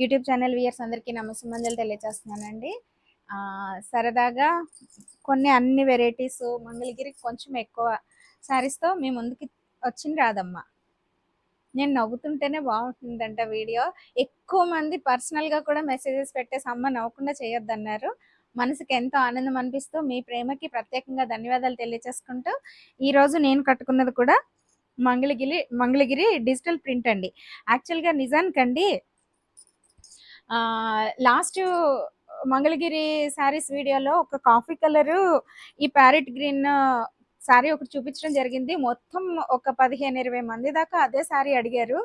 YouTube channel weirs అందరికీ నమస్సుమంజలు తెలియజేస్తున్నానండి. సరదాగా కొన్ని అన్ని వెరైటీస్ మంగళగిరి కొంచెం ఎక్కువ శారీస్తో మీ ముందుకి వచ్చింది రాదమ్మ. నేను నవ్వుతుంటేనే బాగుంటుందంట వీడియో. ఎక్కువ మంది పర్సనల్గా కూడా మెసేజెస్ పెట్టేసి అమ్మ నవ్వకుండా చేయొద్దన్నారు. మనసుకి ఎంతో ఆనందం అనిపిస్తూ మీ ప్రేమకి ప్రత్యేకంగా ధన్యవాదాలు తెలియజేసుకుంటూ ఈరోజు నేను కట్టుకున్నది కూడా మంగళగిరి మంగళగిరి డిజిటల్ ప్రింట్ అండి. యాక్చువల్గా నిజానికండి లాస్ట్ మంగళగిరి శారీస్ వీడియోలో ఒక కాఫీ కలరు ఈ ప్యారెట్ గ్రీన్ శారీ ఒకటి చూపించడం జరిగింది. మొత్తం ఒక పదిహేను ఇరవై మంది దాకా అదే శారీ అడిగారు.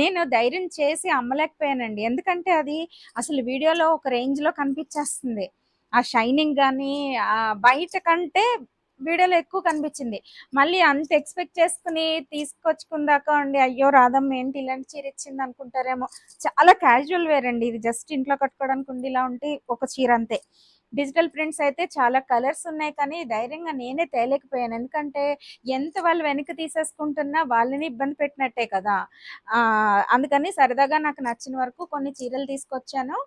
నేను ధైర్యం చేసి అమ్మలేకపోయానండి. ఎందుకంటే అది అసలు వీడియోలో ఒక రేంజ్లో కనిపించేస్తుంది. ఆ షైనింగ్ కానీ ఆ బయట కంటే వీడియోలో ఎక్కువ కనిపించింది. మళ్ళీ అంత ఎక్స్పెక్ట్ చేసుకుని తీసుకొచ్చుకుందాకా అండి. అయ్యో రాదమ్మ ఏంటి ఇలాంటి చీర ఇచ్చింది అనుకుంటారేమో. చాలా క్యాజువల్ వేర్ అండి ఇది. జస్ట్ ఇంట్లో కట్టుకోవడానికి ఉండి ఇలా ఉంటే ఒక చీర అంతే. డిజిటల్ ప్రింట్స్ అయితే చాలా కలర్స్ ఉన్నాయి కానీ ధైర్యంగా నేనే తేలేకపోయాను. ఎందుకంటే ఎంత వాళ్ళు వెనక్కి తీసేసుకుంటున్నా వాళ్ళని ఇబ్బంది పెట్టినట్టే కదా. అందుకని సరదాగా నాకు నచ్చిన వరకు కొన్ని చీరలు తీసుకొచ్చాను.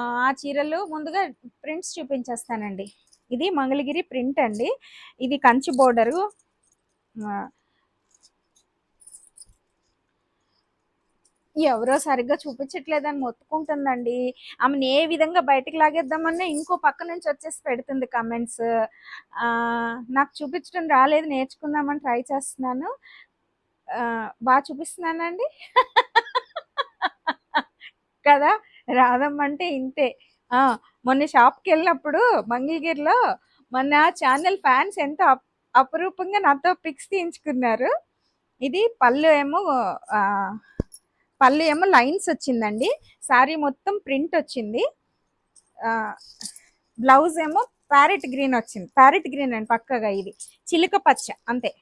ఆ చీరలు ముందుగా ప్రింట్స్ చూపించేస్తానండి. ఇది మంగళగిరి ప్రింట్ అండి. ఇది కంచి బోర్డరు. ఎవరో సరిగ్గా చూపించట్లేదని మొత్తుకుంటుందండి. ఆమెను ఏ విధంగా బయటకు లాగేద్దామన్నా ఇంకో పక్క నుంచి వచ్చేసి పెడుతుంది కమెంట్స్ నాకు చూపించడం రాలేదు నేర్చుకుందామని ట్రై చేస్తున్నాను. బాగా చూపిస్తున్నానండి. కదా రాదమ్మంటే ఇంతే. ఆ, మొన్న షాప్కి వెళ్ళినప్పుడు మంగళగిరిలో మొన్న ఛానల్ ఫ్యాన్స్ ఎంతో అప్- అపురూపంగా నాతో పిక్స్ తీయించుకున్నారు. ఇది పళ్ళు ఏమో పళ్ళు ఏమో లైన్స్ వచ్చిందండి. శారీ మొత్తం ప్రింట్ వచ్చింది. బ్లౌజ్ ఏమో ప్యారెట్ గ్రీన్ వచ్చింది. ప్యారెట్ గ్రీన్ అండి పక్కగా ఇది. చిలుక పచ్చ అంతే.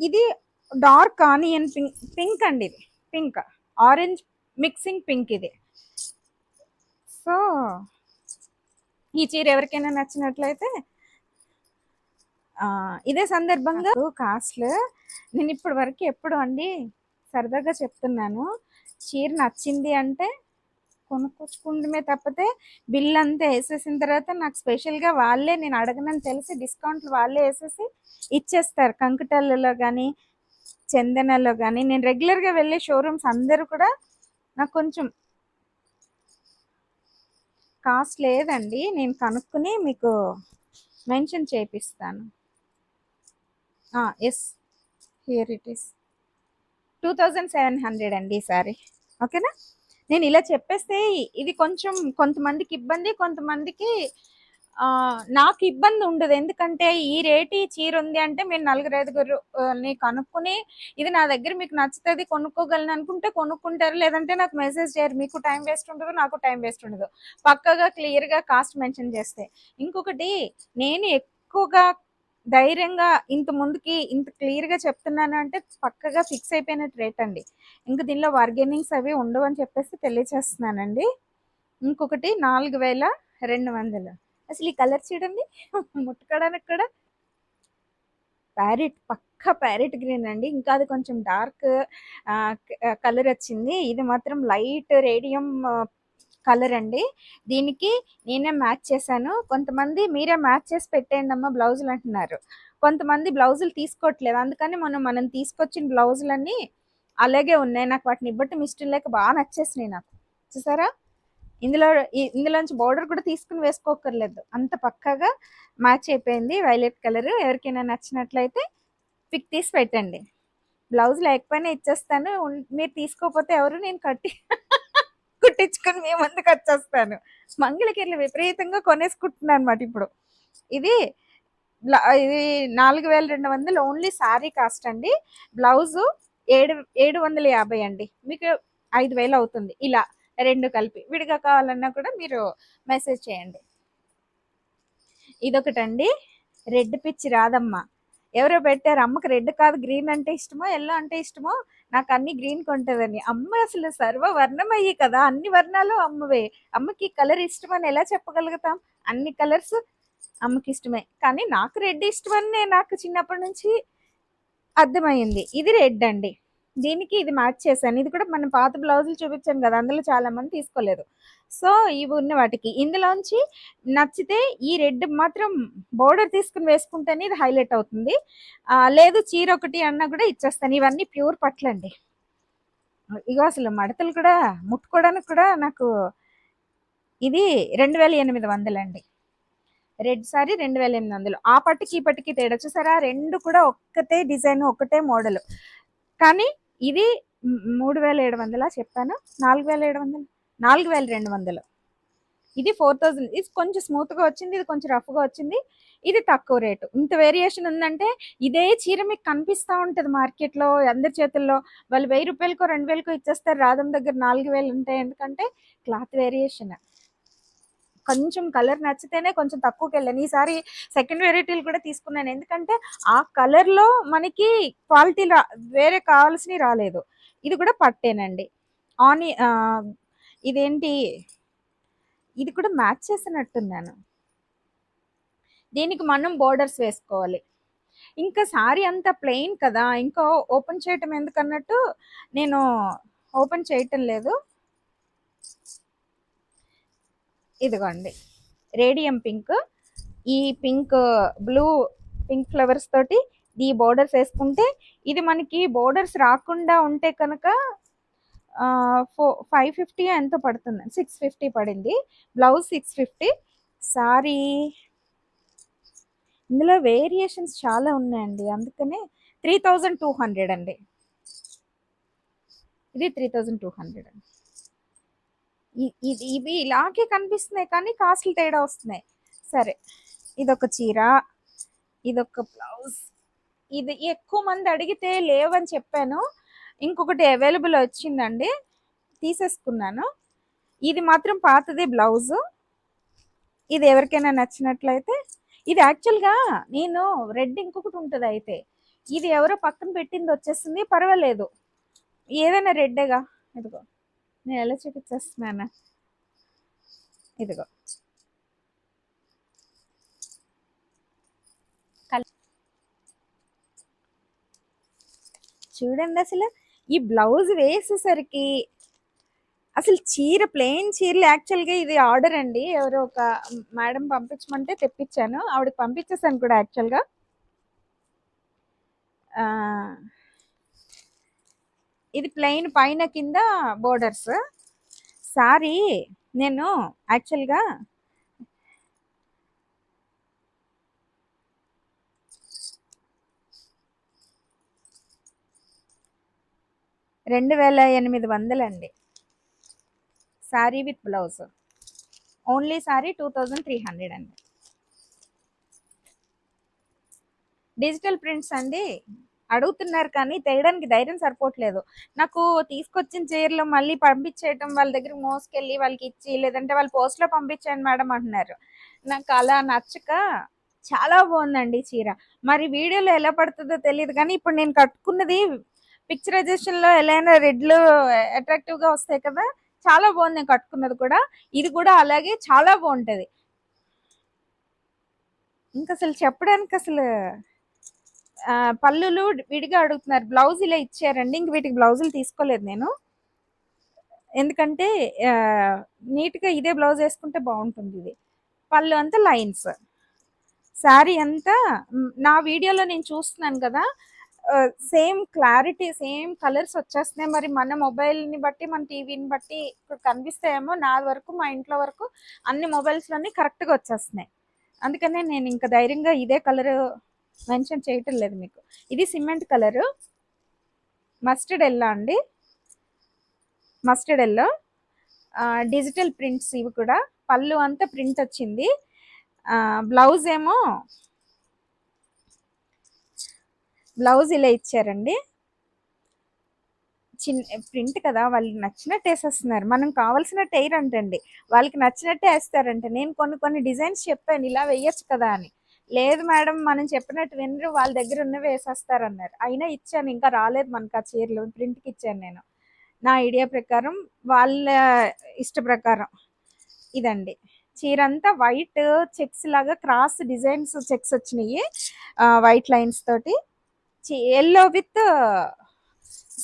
ఇది డార్క్ ఆనియన్ పింక్ పింక్ అండి ఇది. పింక్ ఆరెంజ్ మిక్సింగ్ పింక్ ఇది. సో ఈ చీర ఎవరికైనా నచ్చినట్లయితే ఇదే సందర్భంగా కాస్ట్లు నేను ఇప్పటి వరకు ఎప్పుడు అండి సరదాగా చెప్తున్నాను. చీర నచ్చింది అంటే కొనుక్కొచ్చుకుంటమే తప్పితే బిల్ అంతా వేసేసిన తర్వాత నాకు స్పెషల్గా వాళ్ళే నేను అడగనని తెలిసి డిస్కౌంట్లు వాళ్ళే వేసేసి ఇచ్చేస్తారు. కంకుటల్లో కానీ చందనలో కానీ నేను రెగ్యులర్గా వెళ్ళే షోరూమ్స్ అందరూ కూడా నాకు కొంచెం కాస్ట్ లేదండి. నేను కనుక్కుని మీకు మెన్షన్ చేపిస్తాను. Yes here it is two thousand seven hundred అండి ఈసారి ఓకేనా? నేను ఇలా చెప్పేస్తే ఇది కొంచెం కొంతమందికి ఇబ్బంది కొంతమందికి నాకు ఇబ్బంది ఉండదు. ఎందుకంటే ఈ రేటు ఈ చీర ఉంది అంటే మీరు నలుగురు ఐదుగురు కనుక్కుని ఇది నా దగ్గర మీకు నచ్చుతుంది కొనుక్కోగలను అనుకుంటే కొనుక్కుంటారు. లేదంటే నాకు మెసేజ్ చేయరు. మీకు టైం వేస్ట్ ఉండదు నాకు టైం వేస్ట్ ఉండదు. పక్కగా క్లియర్గా కాస్ట్ మెన్షన్ చేస్తే. ఇంకొకటి నేను ఎక్కువగా ధైర్యంగా ఇంత ముందుకి ఇంత క్లియర్గా చెప్తున్నాను అంటే పక్కగా ఫిక్స్ అయిపోయిన రేట్ అండి. ఇంకా దీనిలో బార్గెనింగ్స్ అవి ఉండవు అని చెప్పేసి తెలియచేస్తున్నానండి. ఇంకొకటి నాలుగు వేల రెండు వందలు. అసలు ఈ కలర్ చూడండి. ముట్టుకోవడానికి కూడా ప్యారెట్ పక్క ప్యారెట్ గ్రీన్ అండి. ఇంకా అది కొంచెం డార్క్ కలర్ వచ్చింది. ఇది మాత్రం లైట్ రేడియం కలర్ అండి. దీనికి నేనే మ్యాచ్ చేశాను. కొంతమంది మీరే మ్యాచ్ చేసి పెట్టేయండి అమ్మ బ్లౌజులు అంటున్నారు. కొంతమంది బ్లౌజులు తీసుకోవట్లేదు. అందుకని మనం మనం తీసుకొచ్చిన బ్లౌజులన్నీ అలాగే ఉన్నాయి. నాకు వాటిని ఇవ్వటం ఇష్టం లేక బాగా నచ్చేసినాయి నాకు. చూసారా? ఇందులో ఇందులోంచి బోర్డర్ కూడా తీసుకుని వేసుకోకర్లేదు అంత పక్కగా మ్యాచ్ అయిపోయింది. Violet colour. ఎవరికైనా నచ్చినట్లయితే పిక్ తీసి పెట్టండి. బ్లౌజ్ లేకపోయినా ఇచ్చేస్తాను. మీరు తీసుకోకపోతే ఎవరు నేను కట్టి కుట్టించుకొని మీ ముందుకు వచ్చేస్తాను. మంగళగిరిలో విపరీతంగా కొనేసుకుంటున్నాను అనమాట ఇప్పుడు. ఇది ఇది నాలుగు వేల రెండు వందలు ఓన్లీ శారీ కాస్ట్ అండి. బ్లౌజు ఏడు ఏడు వందల యాభై అండి. మీకు ఐదు వేలు అవుతుంది. ఇలా రెండు కలిపి విడిగా కావాలన్నా కూడా మీరు మెసేజ్ చేయండి. ఇదొకటండి. రెడ్ పిచ్చి రాదమ్మా ఎవరో పెట్టారు అమ్మకి రెడ్ కాదు గ్రీన్ అంటే ఇష్టమో ఎల్లో అంటే ఇష్టమో నాకు అన్ని గ్రీన్ కొంటుందని. అమ్మ అసలు సర్వవర్ణమయ్యి కదా అన్ని వర్ణాలు అమ్మవే. అమ్మకి కలర్ ఇష్టమని ఎలా చెప్పగలుగుతాం? అన్ని కలర్స్ అమ్మకి ఇష్టమే. కానీ నాకు రెడ్ ఇష్టమని నాకు చిన్నప్పటి నుంచి అర్థమైంది. ఇది రెడ్ అండి. దీనికి ఇది మ్యాచ్ చేశాను. ఇది కూడా మనం పాత బ్లౌజులు చూపించాను కదా అందులో చాలా మంది తీసుకోలేదు. సో ఇవి ఉన్న వాటికి. ఇందులోంచి నచ్చితే ఈ రెడ్ మాత్రం బోర్డర్ తీసుకుని వేసుకుంటేనే ఇది హైలైట్ అవుతుంది. లేదు చీర ఒకటి అన్నా కూడా ఇచ్చేస్తాను. ఇవన్నీ ప్యూర్ పట్లండి ఇగో అసలు మడతలు కూడా ముట్టుకోవడానికి కూడా నాకు ఇది రెండు వేల ఎనిమిది వందలండి రెడ్ సారీ రెండు వేల ఎనిమిది వందలు. ఆ పట్టుకి ఈ పట్టుకి తేడా. చూసారా? రెండు కూడా ఒక్కటే డిజైన్ ఒక్కటే మోడల్. కానీ ఇది మూడు వేల ఏడు వందలా చెప్పాను. నాలుగు వేల ఏడు వందలు. నాలుగు వేల రెండు వందలు. ఇది ఫోర్ థౌజండ్. ఇది కొంచెం స్మూత్గా వచ్చింది. ఇది కొంచెం రఫ్గా వచ్చింది. ఇది తక్కువ రేటు. ఇంత వేరియేషన్ ఉందంటే ఇదే చీర మీకు కనిపిస్తూ ఉంటుంది మార్కెట్లో అందరి చేతుల్లో. వాళ్ళు వెయ్యి రూపాయలకో రెండు వేలకో ఇచ్చేస్తారు. రాధం దగ్గర నాలుగు వేలు ఉంటాయి. ఎందుకంటే క్లాత్ వేరియేషన్. కొంచెం కలర్ నచ్చితేనే కొంచెం తక్కువకి వెళ్ళాను. ఈసారి సెకండ్ వెరైటీలు కూడా తీసుకున్నాను. ఎందుకంటే ఆ కలర్లో మనకి క్వాలిటీ రా వేరే కావాల్సినవి రాలేదు. ఇది కూడా పట్టేనండి. ఆని ఇదేంటి? ఇది కూడా మ్యాచ్ చేసినట్టున్నాను. దీనికి మనం బోర్డర్స్ వేసుకోవాలి. ఇంకా సారీ అంతా ప్లెయిన్ కదా ఇంకా ఓపెన్ చేయటం ఎందుకన్నట్టు నేను ఓపెన్ చేయటం లేదు. ఇదిగోండి. రేడియం పింక్ ఈ పింక్ బ్లూ పింక్ ఫ్లవర్స్ తోటి ఈ బోర్డర్స్ వేసుకుంటే ఇది మనకి బోర్డర్స్ రాకుండా ఉంటే కనుక ఫో ఫైవ్ ఫిఫ్టీ ఎంతో పడుతుంది. సిక్స్ ఫిఫ్టీ పడింది. బ్లౌజ్ సిక్స్ ఫిఫ్టీ సారీ ఇందులో వేరియేషన్స్ చాలా ఉన్నాయండి. అందుకనే త్రీ థౌజండ్ టూ హండ్రెడ్ అండి. ఇది త్రీ థౌజండ్ టూ హండ్రెడ్ అండి. ఇది ఇవి ఇలాగే కనిపిస్తున్నాయి కానీ కాస్ట్లు తేడా వస్తున్నాయి. సరే ఇదొక చీర ఇదొక బ్లౌజ్. ఇది ఎక్కువ మంది అడిగితే లేవని చెప్పాను. ఇంకొకటి అవైలబుల్ వచ్చిందండి. తీసేసుకున్నాను. ఇది మాత్రం పాతది బ్లౌజ్. ఇది ఎవరికైనా నచ్చినట్లయితే ఇది యాక్చువల్గా నేను రెడ్ ఇంకొకటి ఉంటుంది అయితే. ఇది ఎవరో పక్కన పెట్టింది వచ్చేసింది పర్వాలేదు. ఏదైనా రెడ్డేగా ఇదిగో. నేను ఎలా చూపించేస్తున్నాను? ఇదిగో. చూడండి అసలు ఈ బ్లౌజ్ వేసేసరికి అసలు చీర ప్లెయిన్ చీరలు యాక్చువల్గా ఇది ఆర్డర్ అండి. ఎవరో ఒక మేడం పంపించమంటే తెప్పించాను. ఆవిడకి పంపించేసాను కూడా యాక్చువల్గా. ఇది ప్లెయిన్ పైన కింద బోర్డర్స్. సారీ నేను యాక్చువల్గా రెండు వేల ఎనిమిది వందలండి. Sari with blouse. Only sari two thousand three hundred అండి. డిజిటల్ ప్రింట్స్ అండి? అడుగుతున్నారు కానీ తేయడానికి ధైర్యం సరిపోవట్లేదు. నాకు తీసుకొచ్చిన చీరలు మళ్ళీ పంపించేయటం వాళ్ళ దగ్గర మోసుకెళ్ళి వాళ్ళకి ఇచ్చి లేదంటే వాళ్ళు పోస్ట్లో పంపించండి మేడం అంటున్నారు. నాకు అలా నచ్చక చాలా బాగుందండి చీర. మరి వీడియోలో ఎలా పడుతుందో తెలియదు కానీ ఇప్పుడు నేను కట్టుకున్నది పిక్చరైజేషన్లో ఎలా అయినా రెడ్లు అట్రాక్టివ్గా వస్తాయి కదా చాలా బాగుంది నేను కట్టుకున్నది కూడా. ఇది కూడా అలాగే చాలా బాగుంటుంది. ఇంకా అసలు చెప్పడానికి అసలు పళ్ళులు విడిగా అడుగుతున్నారు. బ్లౌజ్ ఇలా ఇచ్చారండి. ఇంక వీటికి బ్లౌజులు తీసుకోలేదు నేను. ఎందుకంటే నీట్గా ఇదే బ్లౌజ్ వేసుకుంటే బాగుంటుంది ఇది. పళ్ళు అంతా లైన్స్. శారీ అంతా నా వీడియోలో నేను చూస్తున్నాను కదా. సేమ్ క్లారిటీ సేమ్ కలర్స్ వచ్చేస్తున్నాయి. మరి మన మొబైల్ని బట్టి మన టీవీని బట్టి ఇప్పుడు కనిపిస్తాయేమో నా వరకు మా ఇంట్లో వరకు అన్ని మొబైల్స్లోనే కరెక్ట్గా వచ్చేస్తున్నాయి. అందుకనే నేను ఇంకా ధైర్యంగా ఇదే కలర్ మెన్షన్ చేయటం లేదు మీకు. ఇది సిమెంట్ కలరు. మస్టర్డ్ ఎల్లో అండి. మస్టర్డ్ ఎల్లో డిజిటల్ ప్రింట్స్ ఇవి కూడా. పళ్ళు అంతా ప్రింట్ వచ్చింది. బ్లౌజ్ ఏమో బ్లౌజ్ ఇలా ఇచ్చారండి. చిన్న ప్రింట్ కదా వాళ్ళకి నచ్చినట్టు వేసేస్తున్నారు. మనం కావాల్సినట్టు వేయరంటండి వాళ్ళకి నచ్చినట్టే వేస్తారంట. నేను కొన్ని కొన్ని డిజైన్స్ చెప్పాను. ఇలా వేయచ్చు కదా అని. లేదు మేడం మనం చెప్పినట్టు వినరు వాళ్ళ దగ్గర ఉన్నవి వేసేస్తారన్నారు. అయినా ఇచ్చాను ఇంకా రాలేదు మనకు ఆ చీరలు ప్రింట్కి ఇచ్చాను నేను. నా ఐడియా ప్రకారం వాళ్ళ ఇష్ట ప్రకారం ఇదండి. చీర అంతా వైట్ చెక్స్ లాగా క్రాస్ డిజైన్స్ చెక్స్ వచ్చినాయి వైట్ లైన్స్ తోటి. Yellow with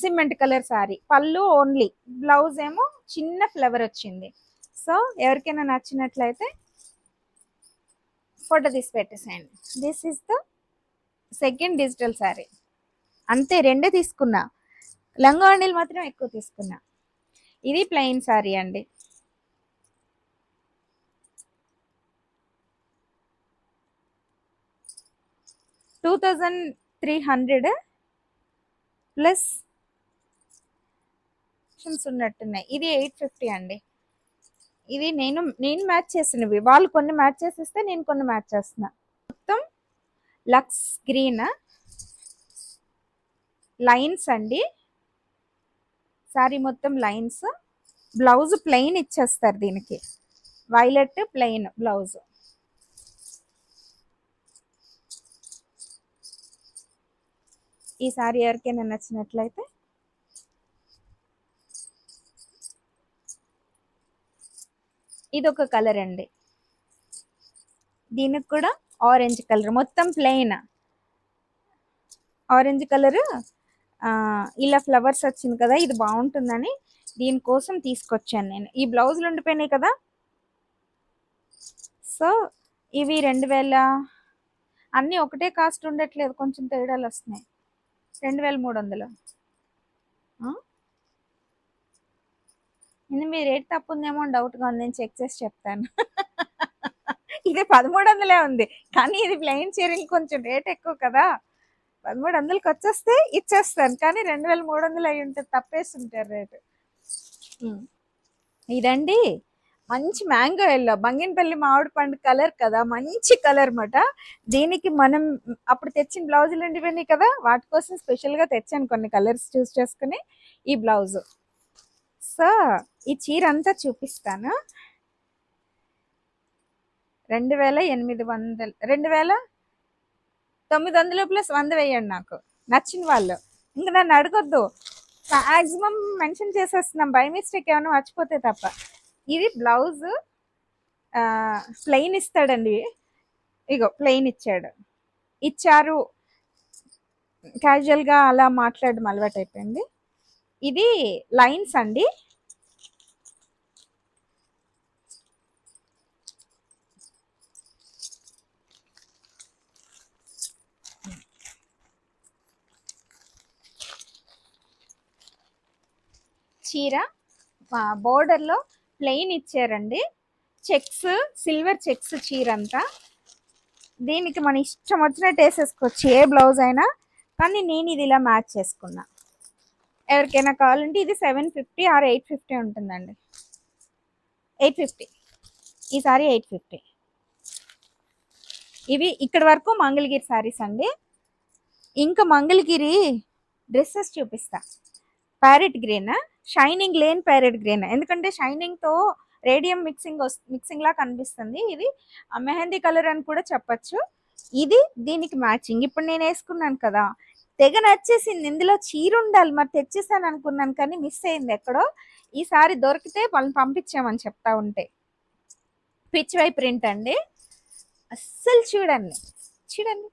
cement colour sari పళ్ళు ఓన్లీ. బ్లౌజ్ ఏమో చిన్న ఫ్లవర్ వచ్చింది. సో ఎవరికైనా నచ్చినట్లయితే ఫోటో తీసి పెట్టేసేయండి. This is the second digital sari అంతే రెండే తీసుకున్నా. లంగావణీలు మాత్రం ఎక్కువ తీసుకున్నా. ఇది ప్లెయిన్ శారీ అండి. Two thousand three hundred plus ఉన్నట్టున్నాయి. ఇది ఎయిట్ ఫిఫ్టీ అండి. ఇది నేను నేను మ్యాచ్ చేసినవి వాళ్ళు కొన్ని మ్యాచ్ చేసిస్తే నేను కొన్ని మ్యాచ్ చేస్తున్నా. మొత్తం లక్స్ గ్రీన్ లైన్స్ అండి. సారీ మొత్తం లైన్స్. బ్లౌజ్ ప్లెయిన్ ఇచ్చేస్తారు దీనికి. Violet plain blouse. ఈ సారీ ఎవరికైనా నచ్చినట్లయితే ఇది ఒక కలర్ అండి. దీనికి కూడా ఆరెంజ్ కలర్ మొత్తం ప్లెయిన్. ఆరెంజ్ కలర్ ఇలా ఫ్లవర్స్ వచ్చింది కదా ఇది బాగుంటుందని దీనికోసం తీసుకొచ్చాను నేను. ఈ బ్లౌజులు ఉండిపోయినాయి కదా. సో ఇవి రెండు వేల అన్నీ ఒకటే కాస్ట్ ఉండట్లేదు కొంచెం తేడాలు వస్తున్నాయి. రెండు వేల మూడు వందలు. మీ రేట్ తప్పు ఉందేమో అని డౌట్గా ఉంది నేను చెక్ చేసి చెప్తాను. ఇది పదమూడు వందలే ఉంది కానీ ఇది ప్లెయిన్ చీరింగ్ కొంచెం రేట్ ఎక్కువ కదా. పదమూడు వందలకి వచ్చేస్తే ఇచ్చేస్తాను కానీ రెండు వేల మూడు వందలు అయి ఉంటుంది తప్పేస్తుంటారు రేటు ఇదండి మంచి మ్యాంగో ఎల్లో బంగినపల్లి మామిడి పండు కలర్ కదా మంచి కలర్ మాట. దీనికి మనం అప్పుడు తెచ్చిన బ్లౌజులు ఉండిపోయినాయి కదా వాటి కోసం స్పెషల్గా తెచ్చాను కొన్ని కలర్స్ చూస్ చేసుకుని ఈ బ్లౌజు. సో ఈ చీర అంతా చూపిస్తాను. రెండు వేల ఎనిమిది వందలు రెండు వేల తొమ్మిది వందలు ప్లస్ వంద వేయండి నాకు. నచ్చిన వాళ్ళు. ఇంక నన్ను అడగొద్దు. మ్యాక్సిమం మెన్షన్ చేసేస్తున్నాం. బై మిస్టేక్ ఏమైనా మర్చిపోతే తప్ప. ఇది బ్లౌజ్ ప్లెయిన్ ఇస్తాడండి. ఇగో ప్లెయిన్ ఇచ్చాడు. ఇచ్చారు. క్యాజువల్గా అలా మాట్లాడడం అలవాటు అయిపోయింది ఇది లైన్స్ అండి. చీర బోర్డర్లో ప్లెయిన్ ఇచ్చారండి. చెక్స్ సిల్వర్ చెక్స్ చీర అంతా దీనికి మన ఇష్టం వచ్చినట్టు వేసేసుకోవచ్చు ఏ బ్లౌజ్ అయినా. కానీ నేను ఇది ఇలా మ్యాచ్ చేసుకున్నా. ఎవరికైనా కావాలంటే ఇది seven fifty or eight fifty ఉంటుందండి. ఎయిట్ ఫిఫ్టీ ఈసారి ఎయిట్ ఫిఫ్టీ ఇవి ఇక్కడ వరకు మంగళగిరి శారీస్ అండి. ఇంకా మంగళగిరి డ్రెస్సెస్ చూపిస్తా. ప్యారెట్ గ్రీనా షైనింగ్ లేన్ ప్యారెట్ గ్రీన్. ఎందుకంటే షైనింగ్తో రేడియం మిక్సింగ్ మిక్సింగ్ లా కనిపిస్తుంది ఇది. మెహందీ కలర్ అని కూడా చెప్పచ్చు. ఇది దీనికి మ్యాచింగ్. ఇప్పుడు నేను వేసుకున్నాను కదా తెగ నచ్చేసింది. ఇందులో చీర ఉండాలి. మరి తెచ్చేసాను అనుకున్నాను కానీ మిస్ అయింది ఎక్కడో. ఈసారి దొరికితే వాళ్ళని పంపించామని చెప్తా ఉంటే. పిచ్ వై ప్రింట్ అండి. అస్సలు చూడండి. చూడండి.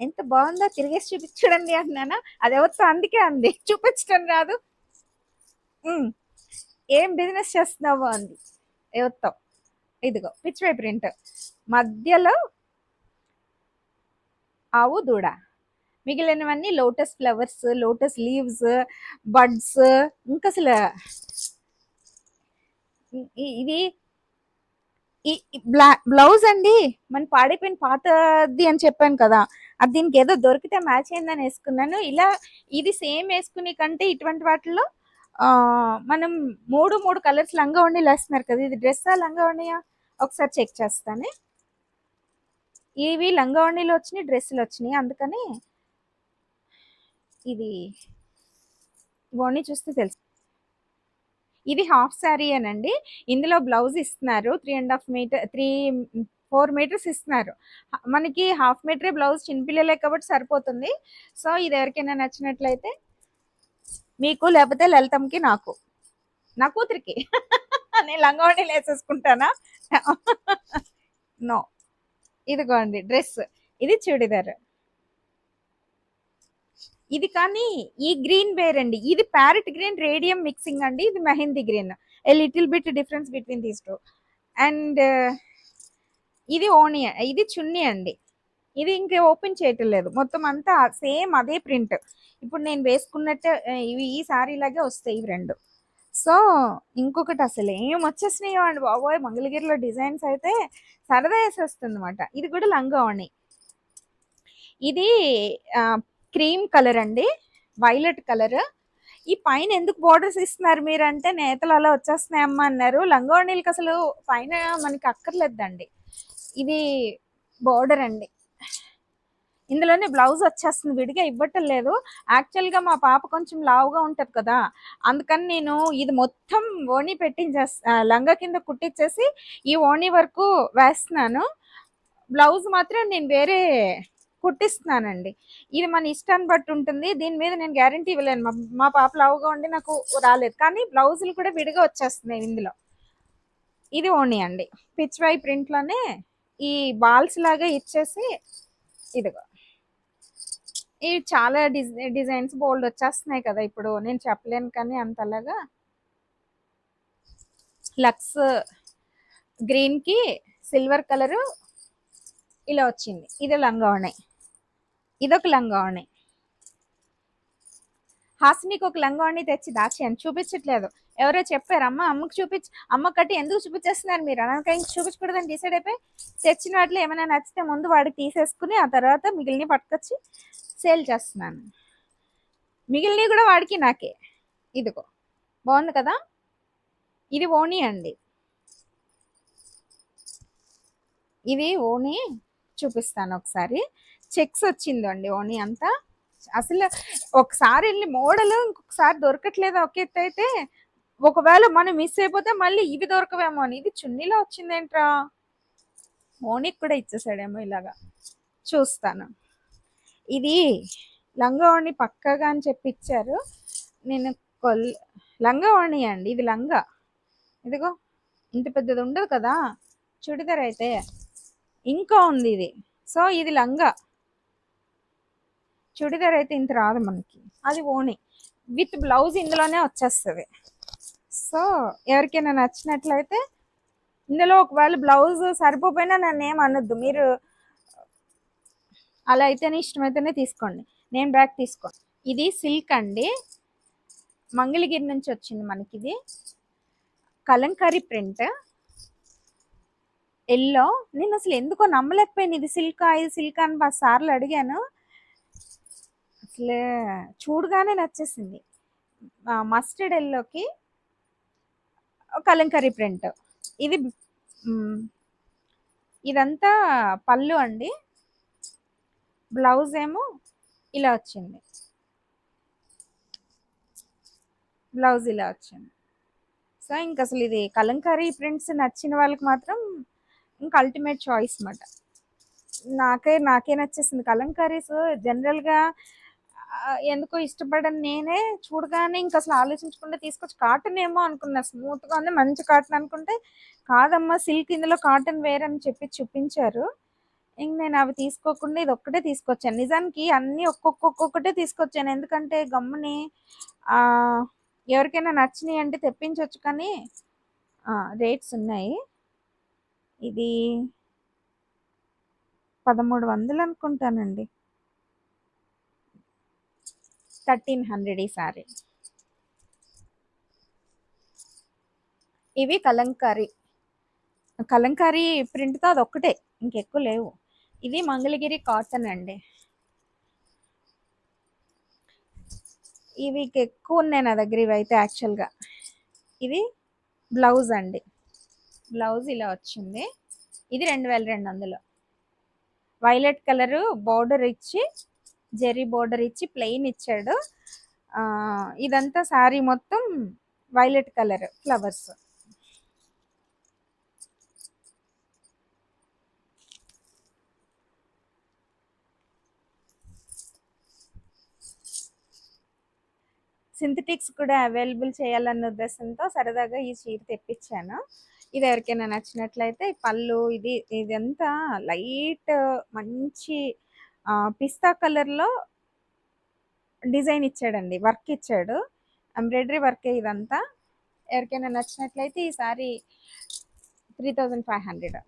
ఎంత బాగుందో తిరిగేసి చూపి చూడండి అంటున్నానా? అది ఎవరితో? అందుకే అంది. చూపించడం రాదు. ఏం బిజినెస్ చేస్తున్నావు అంది. ఎవరితో ఇదిగో పిచ్చివే ప్రింట్ మధ్యలో ఆవు దూడ. మిగిలినవన్నీ lotus flowers lotus leaves buds ఇంకా అసలు ఇది ఈ బ్లా బ్లౌజ్ అండి మన పాడైపోయిన పాతది అని చెప్పాను కదా అది దీనికి ఏదో దొరికితే మ్యాచ్ అయిందని వేసుకున్నాను. ఇలా ఇది సేమ్ వేసుకునే కంటే ఇటువంటి వాటిల్లో మనం మూడు మూడు కలర్స్ లంగా ఉండి వేస్తున్నారు కదా ఇది డ్రెస్సా లంగా ఉండియా? ఒకసారి చెక్ చేస్తాను. ఇవి లంగా ఉండీలు వచ్చినాయి డ్రెస్సులు వచ్చినాయి అందుకని ఇది ఇవన్నీ చూస్తే తెలుసు. ఇది హాఫ్ శారీ అనండి. ఇందులో బ్లౌజ్ ఇస్తున్నారు three and half metre three four metres ఇస్తున్నారు. మనకి హాఫ్ మీటరే బ్లౌజ్ చిన్నపిల్లలే కాబట్టి సరిపోతుంది. సో ఇది ఎవరికైనా నచ్చినట్లయితే మీకు లేకపోతే లలితంకి నాకు. నా కూతురికి. నేను లంగావణి వేసేసుకుంటానా నో. ఇదిగోండి డ్రెస్. ఇది చూడిదార్. ఇది కానీ ఈ గ్రీన్ వేరండి ఇది ప్యారెట్ గ్రీన్ రేడియం మిక్సింగ్ అండి. ఇది mehndi green. A little bit difference between these two and ఇది ఓనియన్ ఇది చున్నీ అండి. ఇది ఇంకా ఓపెన్ చేయటం లేదు మొత్తం అంతా సేమ్ అదే ప్రింట్. ఇప్పుడు నేను వేసుకున్నట్టే ఇవి ఈ సారీ లాగే వస్తాయి ఇవి రెండు. సో ఇంకొకటి అసలు ఏం వచ్చేసినాయో అండి బాబోయ్! మంగళగిరిలో డిజైన్స్ అయితే సరదా వేసేస్తుంది అనమాట ఇది కూడా లంగా ఓణి. ఇది క్రీమ్ కలర్ అండి. Violet colour. ఈ పైన ఎందుకు బోర్డర్స్ ఇస్తున్నారు మీరు అంటే నేతలు అలా వచ్చేస్తున్నాయి అమ్మ అన్నారు లంగోణీలకి అసలు పైన మనకి అక్కర్లేదండి. ఇది బోర్డర్ అండి. ఇందులోనే బ్లౌజ్ వచ్చేస్తుంది విడిగా ఇవ్వటం లేదు. యాక్చువల్గా మా పాప కొంచెం లావుగా ఉంటుంది కదా. అందుకని నేను ఇది మొత్తం ఓణి పెట్టించేస్తా లంగా కింద కుట్టించేసి ఈ ఓణి వరకు వేస్తున్నాను. బ్లౌజ్ మాత్రం నేను వేరే కుట్టిస్తున్నానండి. ఇది మన ఇష్టాన్ని బట్టి ఉంటుంది. దీని మీద నేను గ్యారంటీ ఇవ్వలేను. మా మా పాప లావుగా ఉండి నాకు రాలేదు. కానీ బ్లౌజులు కూడా విడిగా వచ్చేస్తున్నాయి ఇందులో. ఇది ఓణి అండి. పిచ్ వై ప్రింట్లోనే ఈ బాల్స్ లాగా ఇచ్చేసి ఇదిగో. ఈ చాలా డిజైన్ డిజైన్స్ బోల్డ్ వచ్చేస్తున్నాయి కదా ఇప్పుడు. నేను చెప్పలేను కానీ అంతలాగా. లక్స్ గ్రీన్కి సిల్వర్ కలర్ ఇలా వచ్చింది. ఇది లంగా ఉన్నాయి ఇదొక లంగా ఉన్నాయి హాసినికి ఒక లంగావణి తెచ్చి దాచాను చూపించట్లేదు. ఎవరో చెప్పారు అమ్మ అమ్మకి చూపించి అమ్మ కట్టి ఎందుకు చూపించేస్తున్నారు మీరు? అనక ఇంక చూపించకూడదని డిసైడ్ అయిపోయి తెచ్చిన వాటిలో ఏమైనా నచ్చితే ముందు వాడికి తీసేసుకుని ఆ తర్వాత మిగిలిన పట్టుకొచ్చి సేల్ చేస్తున్నాను. మిగిలినవి కూడా వాడికి నాకే. ఇదిగో. బాగుంది కదా? ఇది ఓణి అండి. ఇది ఓణి చూపిస్తాను ఒకసారి. చెక్స్ వచ్చిందండి ఓణి అంతా. అసలు ఒకసారి వెళ్ళి మోడల్ ఇంకొకసారి దొరకట్లేదు ఒక ఎత్తు అయితే ఒకవేళ మనం మిస్ అయిపోతే మళ్ళీ ఇవి దొరకవేమో అని. ఇది చున్నీలో వచ్చిందేంట్రా? ఓణికి కూడా ఇచ్చేసాడేమో ఇలాగా. చూస్తాను. ఇది లంగా ఓణి పక్కగా అని చెప్పి ఇచ్చారు నేను కొల్ లంగా ఓణి అండి ఇది లంగా. ఇదిగో ఇంత పెద్దది ఉండదు కదా? చుడిదార్ అయితే. ఇంకా ఉంది ఇది. సో ఇది లంగా. చుడిదార్ అయితే ఇంత రాదు మనకి. అది ఓణి. విత్ బ్లౌజ్ ఇందులోనే వచ్చేస్తుంది. సో ఎవరికైనా నచ్చినట్లయితే ఇందులో ఒకవేళ బ్లౌజ్ సరిపోపోయినా నన్ను ఏం మీరు అలా అయితేనే ఇష్టమైతేనే తీసుకోండి. నేను బ్యాగ్ తీసుకోండి ఇది సిల్క్ అండి. మంగళగిరి నుంచి వచ్చింది మనకి ఇది కలంకారీ ప్రింట్. ఎల్లో. నేను అసలు ఎందుకో నమ్మలేకపోయాను. ఇది సిల్క్ ఇది సిల్క్ అని పది సార్లు అడిగాను. అసలు చూడగానే నచ్చేసింది. మస్టర్డ్ ఎల్లోకి కలంకరీ ప్రింట్. ఇది ఇదంతా పళ్ళు అండి. బ్లౌజ్ ఏమో ఇలా వచ్చింది. బ్లౌజ్ ఇలా వచ్చింది. సో ఇంక అసలు ఇది కలంకారీ ప్రింట్స్ నచ్చిన వాళ్ళకి మాత్రం ఇంకా అల్టిమేట్ చాయిస్ అన్నమాట నాకే నాకే నచ్చేసింది కలంకారీస్ జనరల్గా ఎందుకో ఇష్టపడని నేనే చూడగానే ఇంకా అసలు ఆలోచించకుండా తీసుకొచ్చి కాటన్ ఏమో అనుకున్నా. స్మూత్గా ఉంది మంచి కాటన్ అనుకుంటే కాదమ్మా సిల్క్ ఇందులో కాటన్ వేర్ అని చెప్పి చూపించారు. ఇంక నేను అవి తీసుకోకుండా ఇది ఒక్కటే తీసుకొచ్చాను. నిజానికి అన్ని ఒక్కొక్కొక్కటే ఒక్కొక్కటే తీసుకొచ్చాను. ఎందుకంటే గమ్ముని ఎవరికైనా నచ్చినాయి అంటే తెప్పించవచ్చు కానీ రేట్స్ ఉన్నాయి. ఇది పదమూడు వందలు అనుకుంటానండి. థర్టీన్ హండ్రెడ్ ఈ సారీ. ఇవి కలంకారీ. కలంకారీ ప్రింట్తో అది ఒక్కటే ఇంకెక్కువ లేవు. ఇది మంగళగిరి కాటన్ అండి. ఇవి ఎక్కువ ఉన్నాయి నా దగ్గర ఇవి అయితే యాక్చువల్గా ఇది బ్లౌజ్ అండి. బ్లౌజ్ ఇలా వచ్చింది. ఇది రెండు వేల రెండు వందలు. వైలెట్ కలర్ బోర్డర్ ఇచ్చి జెర్రీ బోర్డర్ ఇచ్చి ప్లెయిన్ ఇచ్చాడు. ఇదంతా శారీ మొత్తం వైలెట్ కలర్ ఫ్లవర్స్. సింథటిక్స్ కూడా అవైలబుల్ చేయాలన్న ఉద్దేశంతో సరదాగా ఈ చీర తెప్పించాను. ఇది ఎవరికైనా నచ్చినట్లయితే పళ్ళు ఇది ఇదంతా లైట్ మంచి పిస్తా కలర్లో డిజైన్ ఇచ్చాడండి వర్క్ ఇచ్చాడు. ఎంబ్రాయిడరీ వర్కే ఇదంతా. ఎవరికైనా నచ్చినట్లయితే ఈ sari three thousand five hundred.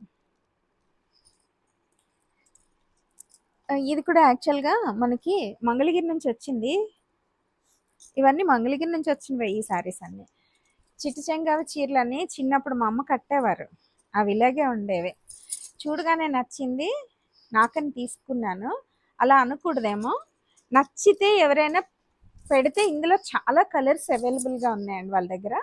ఇది కూడా యాక్చువల్గా మనకి మంగళగిరి నుంచి వచ్చింది. ఇవన్నీ మంగళగిరి నుంచి వచ్చినవి ఈ శారీస్ అన్ని. చిట్టి చెంగావి చీరలని చిన్నప్పుడు మా అమ్మ కట్టేవారు. అవి ఇలాగే ఉండేవి. చూడగానే నచ్చింది. నాకని తీసుకున్నాను. అలా అనకూడదేమో. నచ్చితే ఎవరైనా పెడితే ఇందులో చాలా కలర్స్ అవైలబుల్గా ఉన్నాయండి వాళ్ళ దగ్గర.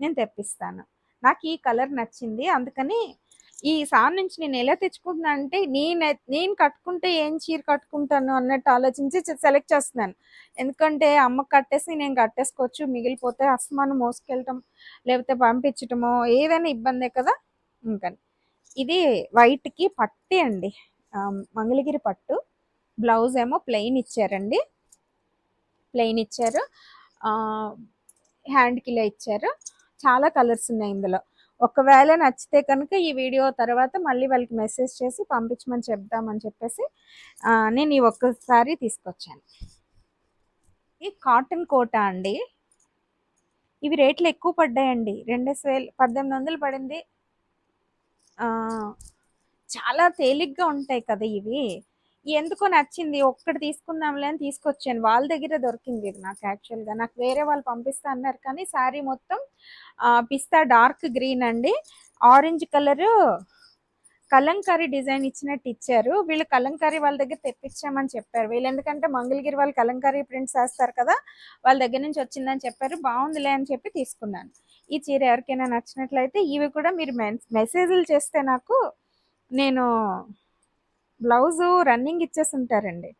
నేను తెప్పిస్తాను. నాకు ఈ కలర్ నచ్చింది. అందుకని ఈ సార్ నుంచి నేను ఎలా తెచ్చుకుంటున్నా అంటే నేను నేను కట్టుకుంటే ఏం చీర కట్టుకుంటాను అన్నట్టు ఆలోచించి సెలెక్ట్ చేస్తున్నాను. ఎందుకంటే అమ్మకి కట్టేసి నేను కట్టేసుకోవచ్చు మిగిలిపోతే అస్మాను మోసుకెళ్ళటం లేకపోతే పంపించటమో ఏదైనా ఇబ్బందే కదా? ఇంకా ఇది వైట్కి పట్టి అండి. మంగళగిరి పట్టు. బ్లౌజ్ ఏమో ప్లెయిన్ ఇచ్చారండి. ప్లెయిన్ ఇచ్చారు. హ్యాండ్కి ఇలా ఇచ్చారు. చాలా కలర్స్ ఉన్నాయి ఇందులో. ఒకవేళ నచ్చితే కనుక ఈ వీడియో తర్వాత మళ్ళీ వాళ్ళకి మెసేజ్ చేసి పంపించమని చెప్దామని చెప్పేసి నేను ఈ ఒక్కసారి తీసుకొచ్చాను. ఈ కాటన్ కోట అండి ఇవి రేట్లు ఎక్కువ పడ్డాయండి. రెండేసి వేలు పద్దెనిమిది వందలు పడింది. చాలా తేలిగ్గా ఉంటాయి కదా ఇవి. ఎందుకో నచ్చింది ఒక్కటి తీసుకుందాంలే అని తీసుకొచ్చాను. వాళ్ళ దగ్గర దొరికింది ఇది నాకు యాక్చువల్గా. నాకు వేరే వాళ్ళు పంపిస్తా అన్నారు కానీ శారీ మొత్తం పిస్తా డార్క్ గ్రీన్ అండి. ఆరెంజ్ కలరు కలంకారీ డిజైన్ ఇచ్చినట్టు ఇచ్చారు. వీళ్ళు కలంకారీ వాళ్ళ దగ్గర తెప్పించామని చెప్పారు. వీళ్ళు ఎందుకంటే మంగళగిరి వాళ్ళు కలంకారీ ప్రింట్స్ వేస్తారు కదా వాళ్ళ దగ్గర నుంచి వచ్చిందని చెప్పారు. బాగుందిలే అని చెప్పి తీసుకున్నాను. ఈ చీర ఎవరికైనా నచ్చినట్లయితే ఇవి కూడా మీరు మెసేజ్లు చేస్తే నాకు నేను బ్లౌజ్ రన్నింగ్ ఇచ్చేసి ఉంటారండి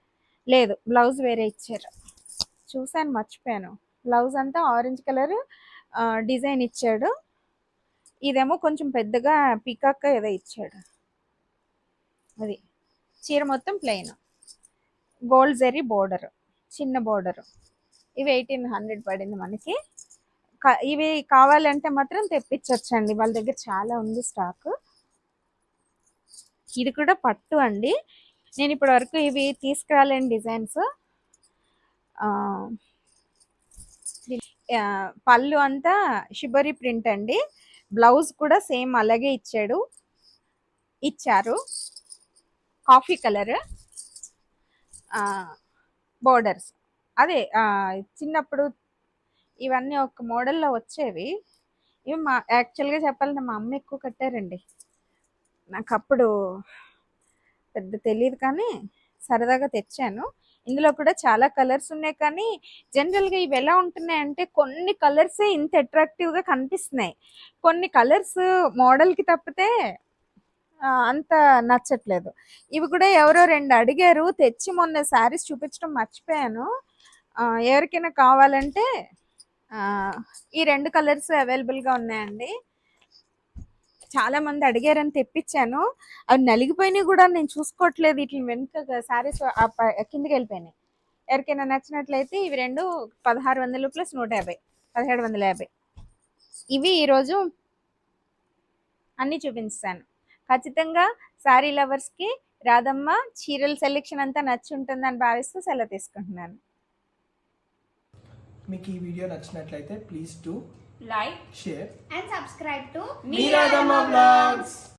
లేదు బ్లౌజ్ వేరే ఇచ్చారు. చూసాను మర్చిపోయాను. బ్లౌజ్ అంతా ఆరెంజ్ కలర్ డిజైన్ ఇచ్చాడు. ఇదేమో కొంచెం పెద్దగా పికాక్ ఏదో ఇచ్చాడు. అది. చీర మొత్తం ప్లెయిన్. గోల్డ్ జరీ బోర్డర్ చిన్న బోర్డర్. ఇవి ఎయిటీన్ హండ్రెడ్ పడింది మనకి. ఇవి కావాలంటే మాత్రం తెప్పించవచ్చండి వాళ్ళ దగ్గర చాలా ఉంది స్టాక్. ఇది కూడా పట్టు అండి. నేను ఇప్పటి వరకు ఇవి తీసుకురాలేని డిజైన్స్. పళ్ళు అంతా షిబరి ప్రింట్ అండి. బ్లౌజ్ కూడా సేమ్ అలాగే ఇచ్చాడు. ఇచ్చారు. Coffee colour. బోర్డర్స్. అదే చిన్నప్పుడు ఇవన్నీ ఒక మోడల్లో వచ్చేవి. ఇవి మా యాక్చువల్గా చెప్పాలంటే మా అమ్మ ఎక్కువ కట్టారండి. నాకు అప్పుడు పెద్ద తెలియదు కానీ సరదాగా తెచ్చాను. ఇందులో కూడా చాలా కలర్స్ ఉన్నాయి కానీ జనరల్గా ఇవి ఎలా ఉంటున్నాయి అంటే కొన్ని కలర్సే ఇంత అట్రాక్టివ్గా కనిపిస్తున్నాయి. కొన్ని కలర్స్ మోడల్కి తప్పితే అంత నచ్చట్లేదు. ఇవి కూడా ఎవరో రెండు అడిగారు తెచ్చి మొన్న శారీస్ చూపించడం మర్చిపోయాను. ఎవరికైనా కావాలంటే ఈ రెండు కలర్స్ అవైలబుల్గా ఉన్నాయండి. చాలా మంది అడిగారని తెప్పించాను. అవి నలిగిపోయినాయి కూడా నేను చూసుకోవట్లేదు. వీటిని వెనుక సారీస్ కిందకి వెళ్ళిపోయినాయి. ఎవరికైనా నచ్చినట్లయితే ఇవి రెండు పదహారు వందలు ప్లస్ నూట యాభై పదిహేడు వందల యాభై. ఇవి ఈరోజు అన్నీ చూపించాను. ఖచ్చితంగా శారీ లవర్స్కి రాధమ్మ చీరల సెలెక్షన్ అంతా నచ్చి ఉంటుందని భావిస్తూ సెలవు తీసుకుంటున్నాను. మీకు ఈ వీడియో నచ్చినట్లయితే please to like, share and subscribe to Meera Vlogs.